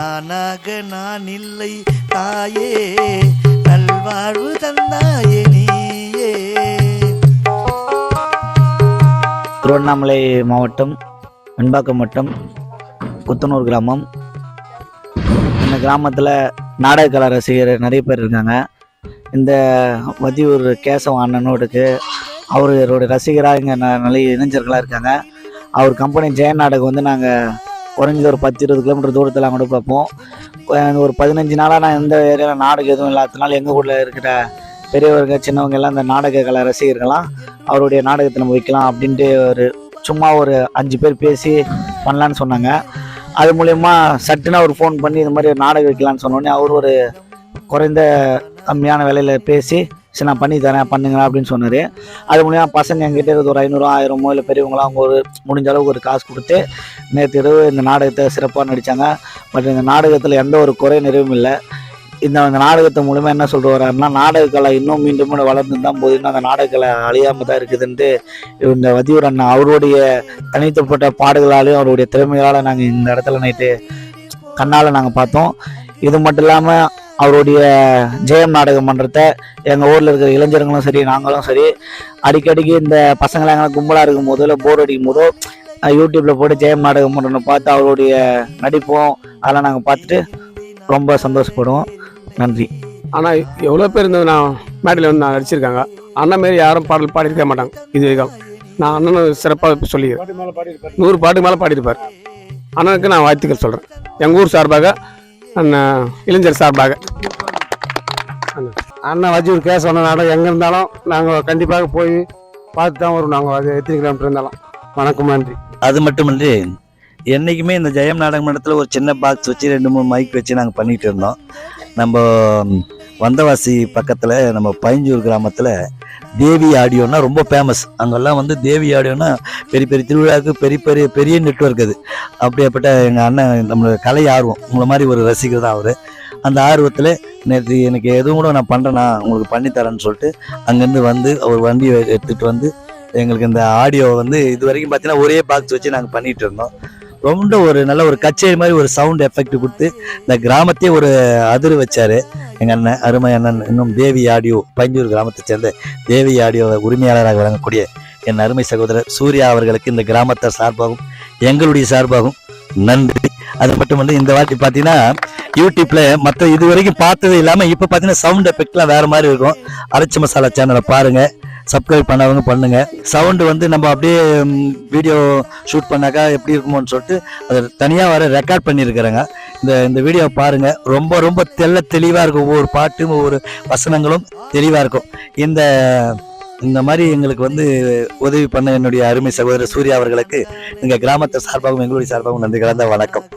தானாக நான் இல்லை தாயே. நல்வாழ்வு தந்தாயே நீயே. திருவண்ணாமலை மாவட்டம் வெண்பாக்கம் வட்டம் குத்தனூர் கிராமம். இந்த கிராமத்தில் நாடக கலை ரசிகர் நிறைய பேர் இருக்காங்க. இந்த வதியூர் கேசவ அண்ணனோடுக்கு அவரோட ரசிகராக இங்கே நிறைய இளைஞர்களாக இருக்காங்க. அவர் கம்பெனி ஜெயன் நாடகம் வந்து நாங்கள் குறைஞ்சது ஒரு பத்து இருபது கிலோமீட்டர் தூரத்தில் அங்கே பார்ப்போம். ஒரு பதினஞ்சு நாளாக நான் எந்த ஏரியாவில் நாடகம் எதுவும் இல்லாததுனால எங்கள் ஊரில் இருக்கிற பெரியவங்க சின்னவங்க எல்லாம் இந்த நாடக கலை ரசிகர்கள்லாம் அவருடைய நாடகத்தை நம்ம வைக்கலாம் அப்படின்ட்டு ஒரு சும்மா ஒரு அஞ்சு பேர் பேசி பண்ணலான்னு சொன்னாங்க. அது மூலயமா சட்டுன்னு அவர் ஃபோன் பண்ணி இது மாதிரி ஒரு நாடகம் வைக்கலான்னு சொன்னோடனே அவர் ஒரு குறைந்த கம்மியான விலையில் பேசி சரி நான் பண்ணி தரேன் பண்ணுங்க அப்படின்னு சொன்னார். அது மூலியமாக பசங்க எங்கிட்ட இருக்கிறது ஒரு ஐநூறு ஆயிரமோ இல்லை பெரியவங்களாம் அவங்க ஒரு முடிஞ்ச அளவுக்கு ஒரு காசு கொடுத்து நேற்று இரவு இந்த நாடகத்தை சிறப்பாக நடித்தாங்க பட் இந்த நாடகத்தில் எந்த ஒரு குறை நிறைவும் இல்லை. இந்த அந்த நாடகத்தை மூலிமா என்ன சொல்கிற வர்றாருன்னா நாடகக்கலை இன்னும் மீண்டும் மீண்டும் வளர்ந்து தான் போகுது அந்த நாடகக்கலை அழியாமல் தான் இருக்குதுன்ட்டு இந்த வதியூர் அண்ணா அவருடைய தனித்தப்பட்ட பாடுகளாலையும் அவருடைய திறமைகளால் நாங்கள் இந்த இடத்துல நைட்டு கண்ணால் நாங்கள் பார்த்தோம். இது மட்டும் இல்லாமல் அவருடைய ஜெயம் நாடகம் மன்றத்தை எங்கள் ஊரில் இருக்கிற இளைஞர்களும் சரி நாங்களும் சரி அடிக்கடிக்கு இந்த பசங்களை எங்களை கும்பலாக இருக்கும் போதோ இல்லை போர் அடிக்கும் போதோ யூடியூப்பில் போட்டு ஜெயம் நாடகம் மன்றம்னு பார்த்து அவருடைய நடிப்போம் அதெல்லாம் நாங்கள் பார்த்துட்டு ரொம்ப சந்தோஷப்படுவோம். நன்றி. ஆனால் எவ்வளோ பேர் இந்த நான் மேடையில் வந்து நான் நடிச்சிருக்காங்க? அண்ணன் மாரி யாரும் பாடல் பாடியிருக்க மாட்டாங்க இது வரைக்கும். நான் அண்ணனும் சிறப்பாக சொல்லிக்கிறேன். நூறு பாட்டுக்கு மேலே பாடியிருப்பார். அண்ணனுக்கு நான் வாழ்த்துக்கள் சொல்கிறேன் எங்கள் ஊர் சார்பாக அண்ணன் இளைஞர் சார்பாக. அண்ணன் வஜூர் கேஸ் சொன்ன நாடகம் எங்கே இருந்தாலும் நாங்கள் கண்டிப்பாக போய் பார்த்து தான் வரும் நாங்கள் அது எத்தனை கிலோமீட்டர் இருந்தாலும். வணக்கம் நன்றி. அது மட்டுமின்றி என்றைக்குமே இந்த ஜெயம் நாடக மன்றத்தில் ஒரு சின்ன பாக்ஸ் வச்சு ரெண்டு மூணு மைக் வச்சு நாங்கள் பண்ணிகிட்டு இருந்தோம். நம்ம வந்தவாசி பக்கத்தில் நம்ம பைஞ்சூர் கிராமத்தில் தேவி ஆடியோன்னா ரொம்ப ஃபேமஸ் அங்கெல்லாம் வந்து தேவி ஆடியோன்னா பெரிய பெரிய திருவிழாவுக்கு பெரிய பெரிய பெரிய நெட்வொர்க் அது. அப்படியேப்பட்ட எங்கள் அண்ணன் நம்மளோட கலை ஆர்வம். உங்களை மாதிரி ஒரு ரசிகர் தான் அவர். அந்த ஆர்வத்தில் நேற்று எனக்கு எதுவும் கூட நான் பண்ணுறேண்ணா உங்களுக்கு பண்ணித்தரேன்னு சொல்லிட்டு அங்கேருந்து வந்து அவர் வண்டியை எடுத்துகிட்டு வந்து எங்களுக்கு இந்த ஆடியோ வந்து இது வரைக்கும் பார்த்தீங்கன்னா ஒரே பாக்ஸ் வச்சு நாங்கள் பண்ணிகிட்டு இருந்தோம். ரொம்ப ஒரு நல்ல ஒரு கச்சேரி மாதிரி ஒரு சவுண்ட் எஃபெக்ட் கொடுத்து இந்த கிராமத்தையே ஒரு அதிர் வச்சாரு. எங்க அண்ணன் அருமை அண்ணன் இன்னும் தேவி ஆடியோ பஞ்சூர் கிராமத்தை சேர்ந்த தேவி ஆடியோ உரிமையாளராக வழங்கக்கூடிய என் அருமை சகோதரர் சூர்யா அவர்களுக்கு இந்த கிராமத்தை சார்பாகவும் எங்களுடைய சார்பாகவும் நன்றி. அது மட்டும் வந்து இந்த வாட்டி பார்த்தீங்கன்னா யூடியூப்ல மற்ற இது வரைக்கும் பார்த்தது இல்லாமல் இப்போ பார்த்தீங்கன்னா சவுண்ட் எஃபெக்ட்லாம் வேற மாதிரி இருக்கும். அரைச்சி மசாலா சேனலை பாருங்கள் சப்ஸ்கிரைப் பண்ணவங்க பண்ணுங்க. சவுண்டு வந்து நம்ம அப்படியே வீடியோ ஷூட் பண்ணாக்கா எப்படி இருக்குமோன்னு சொல்லிட்டு அதை தனியாக வர ரெக்கார்ட் பண்ணியிருக்கிறேங்க. இந்த இந்த வீடியோ பாருங்கள் ரொம்ப ரொம்ப தெள்ள தெளிவாக இருக்கும். ஒவ்வொரு பாட்டும் ஒவ்வொரு வசனங்களும் தெளிவாக இருக்கும். இந்த இந்த மாதிரி எங்களுக்கு வந்து உதவி பண்ண என்னுடைய அருமை சகோதரர் சூர்யா அவர்களுக்கு எங்கள் கிராமத்தை சார்பாகவும் எங்களுடைய சார்பாகவும் நன்றி கலந்த வணக்கம்.